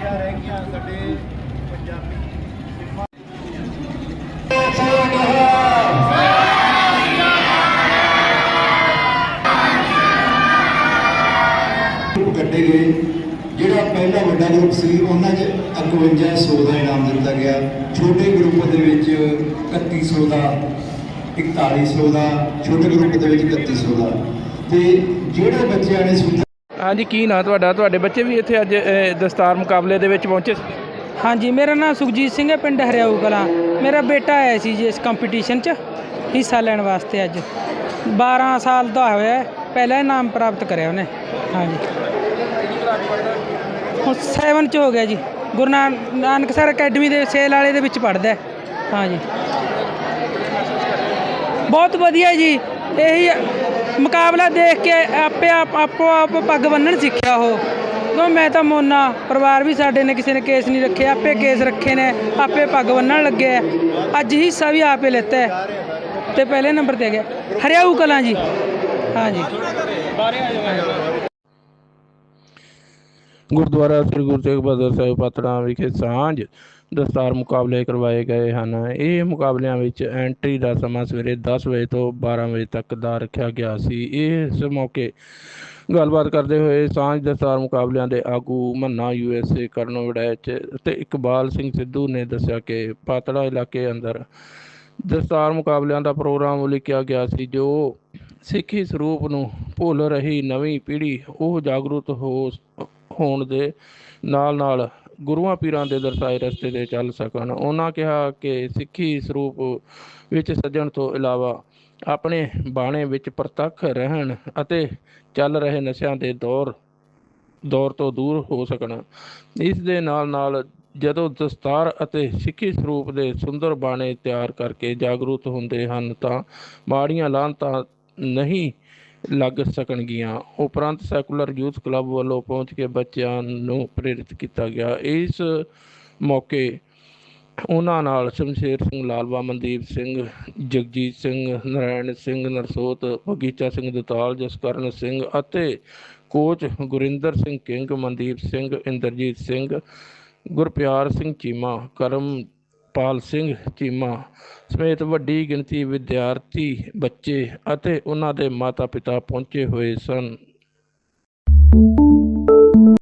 ਸਾਰੀਆਂ ਸਾਡੇ ਪੰਜਾਬੀ ਕੱਢੇ ਗਏ। ਜਿਹੜਾ ਪਹਿਲਾ ਵੱਡਾ ਗਰੁੱਪ ਸੀ, ਉਹਨਾਂ 'ਚ 5100 ਦਾ ਇਨਾਮ ਦਿੱਤਾ ਗਿਆ। ਛੋਟੇ ਗਰੁੱਪ ਦੇ ਵਿੱਚ 3100 ਦਾ 4100 ਦਾ, ਛੋਟੇ ਗਰੁੱਪ ਦੇ ਵਿੱਚ 3100 ਦਾ। ਤੇ ਜਿਹੜੇ ਬੱਚਿਆਂ ਨੇ ਸੁੰਦਰ ਹਾਂਜੀ ਕੀ ਨਾਂ ਤੁਹਾਡਾ? ਤੁਹਾਡੇ ਬੱਚੇ ਵੀ ਇੱਥੇ ਅੱਜ ਅਹ, ਦਸਤਾਰ ਮੁਕਾਬਲੇ ਦੇ ਵਿੱਚ ਪਹੁੰਚੇ? ਸੀ ਹਾਂਜੀ ਮੇਰਾ ਨਾਮ ਸੁਖਜੀਤ ਸਿੰਘ ਹੈ ਪਿੰਡ ਹਰਿਆਊ ਕਲਾਂ। ਮੇਰਾ ਬੇਟਾ ਆਇਆ ਸੀ ਜੀ ਇਸ ਕੰਪੀਟੀਸ਼ਨ 'ਚ ਹਿੱਸਾ ਲੈਣ ਵਾਸਤੇ ਅੱਜ। 12 ਸਾਲ ਦਾ ਹੋਇਆ ਹੈ, ਪਹਿਲਾ ਇਨਾਮ ਪ੍ਰਾਪਤ ਕਰਿਆ ਉਹਨੇ। ਹਾਂਜੀ। ਹੁਣ 7 ਚ ਹੋ ਗਿਆ ਜੀ। ਗੁਰੂ ਨਾਨ- ਨਾਨਕ ਸਰ ਅਕੈਡਮੀ ਦੇ ਸੇਲ ਵਾਲੇ ਦੇ ਵਿੱਚ ਪੜਦਾ ਹਾਂਜੀ। ਬਹੁਤ ਵਧੀਆ ਜੀ ਇਹੀ ਮੁਕਾਬਲਾ ਦੇਖ ਕੇ ਆਪੇ ਆਪ ਆਪੋ ਆਪ ਪੱਗ ਬੰਨਣ ਸਿੱਖਿਆ ਉਹ। ਕਿਉਂ ਮੈਂ ਤਾਂ ਮੋਨਾ, ਪਰਿਵਾਰ ਵੀ ਸਾਡੇ ਨੇ ਕਿਸੇ ਨੇ ਕੇਸ ਨਹੀਂ ਰੱਖੇ, ਆਪੇ ਕੇਸ ਰੱਖੇ ਨੇ, ਆਪੇ ਪੱਗ ਬੰਨਣ ਲੱਗੇ ਅੱਜ ਹਿੱਸਾ ਵੀ ਆਪੇ ਲੈਤਾ ਹੈ ਤੇ ਪਹਿਲੇ ਨੰਬਰ ਤੇ ਆ ਗਿਆ। ਹਰਿਆਊ ਕਲਾਂ ਜੀ। ਹਾਂਜੀ ਗੁਰਦੁਆਰਾ ਸ੍ਰੀ ਗੁਰੂ ਤੇਗ ਬਹਾਦਰ ਸਾਹਿਬ ਪਾਤੜਾਂ ਵਿਖੇ ਸਾਂਝ ਦਸਤਾਰ ਮੁਕਾਬਲੇ ਕਰਵਾਏ ਗਏ ਹਨ। ਇਹ ਮੁਕਾਬਲਿਆਂ ਵਿੱਚ ਐਂਟਰੀ ਦਾ ਸਮਾਂ ਸਵੇਰੇ 10 ਵਜੇ ਤੋਂ 12 ਵਜੇ ਤੱਕ ਦਾ ਰੱਖਿਆ ਗਿਆ ਸੀ। ਇਸ ਮੌਕੇ ਗੱਲਬਾਤ ਕਰਦੇ ਹੋਏ ਸਾਂਝ ਦਸਤਾਰ ਮੁਕਾਬਲਿਆਂ ਦੇ ਆਗੂ ਮੰਨਾ ਯੂਐਸਏ ਕਰਨ ਵੜੈਚ ਅਤੇ ਇਕਬਾਲ ਸਿੰਘ ਸਿੱਧੂ ਨੇ ਦੱਸਿਆ ਕਿ ਪਾਤੜਾ ਇਲਾਕੇ ਅੰਦਰ ਦਸਤਾਰ ਮੁਕਾਬਲਿਆਂ ਦਾ ਪ੍ਰੋਗਰਾਮ ਉਲੀਕਿਆ ਗਿਆ ਸੀ, ਜੋ ਸਿੱਖੀ ਸਰੂਪ ਨੂੰ ਭੁੱਲ ਰਹੀ ਨਵੀਂ ਪੀੜ੍ਹੀ ਉਹ ਜਾਗਰੂਕ ਹੋ ਹੋਣ ਦੇ ਨਾਲ ਨਾਲ ਗੁਰੂਆਂ ਪੀਰਾਂ ਦੇ ਦਰਸਾਏ ਰਸਤੇ ਤੇ ਚੱਲ ਸਕਣ। ਉਹਨਾਂ ਕਿਹਾ ਕਿ ਸਿੱਖੀ ਸਰੂਪ ਵਿੱਚ ਸੱਜਣ ਤੋਂ ਇਲਾਵਾ ਆਪਣੇ ਬਾਣੇ ਵਿੱਚ ਪ੍ਰਤੱਖ ਰਹਿਣ ਅਤੇ ਚੱਲ ਰਹੇ ਨਸ਼ਿਆਂ ਦੇ ਦੌਰ ਦੌਰ ਤੋਂ ਦੂਰ ਹੋ ਸਕਣ। ਇਸ ਦੇ ਨਾਲ ਨਾਲ ਜਦੋਂ ਦਸਤਾਰ ਅਤੇ ਸਿੱਖੀ ਸਰੂਪ ਦੇ ਸੁੰਦਰ ਬਾਣੇ ਤਿਆਰ ਕਰਕੇ ਜਾਗਰੂਕ ਹੁੰਦੇ ਹਨ ਤਾਂ ਮਾੜੀਆਂ ਲਾਹਨਤਾਂ ਨਹੀਂ ਲੱਗ ਸਕਣਗੀਆਂ। ਉਪਰੰਤ ਸੈਕੂਲਰ ਯੂਥ ਕਲੱਬ ਵੱਲੋਂ ਪਹੁੰਚ ਕੇ ਬੱਚਿਆਂ ਨੂੰ ਪ੍ਰੇਰਿਤ ਕੀਤਾ ਗਿਆ। ਇਸ ਮੌਕੇ ਉਹਨਾਂ ਨਾਲ ਸ਼ਮਸ਼ੇਰ ਸਿੰਘ ਲਾਲਵਾ, ਮਨਦੀਪ ਸਿੰਘ, ਜਗਜੀਤ ਸਿੰਘ ਨਰਾਇਣ ਸਿੰਘ, ਨਰਸੋਤ, ਬਗੀਚਾ ਸਿੰਘ ਦਤਾਲ, ਜਸਕਰਨ ਸਿੰਘ ਅਤੇ ਕੋਚ ਗੁਰਿੰਦਰ ਸਿੰਘ ਕਿੰਗ, ਮਨਦੀਪ ਸਿੰਘ, ਇੰਦਰਜੀਤ ਸਿੰਘ, ਗੁਰਪਿਆਰ ਸਿੰਘ ਚੀਮਾ, ਕਰਮ ਕਰਮਪਾਲ ਸਿੰਘ ਚੀਮਾ ਸਮੇਤ ਵੱਡੀ ਗਿਣਤੀ ਵਿਦਿਆਰਥੀ ਬੱਚੇ ਅਤੇ ਉਹਨਾਂ ਦੇ ਮਾਤਾ-ਪਿਤਾ ਪਹੁੰਚੇ ਹੋਏ ਸਨ।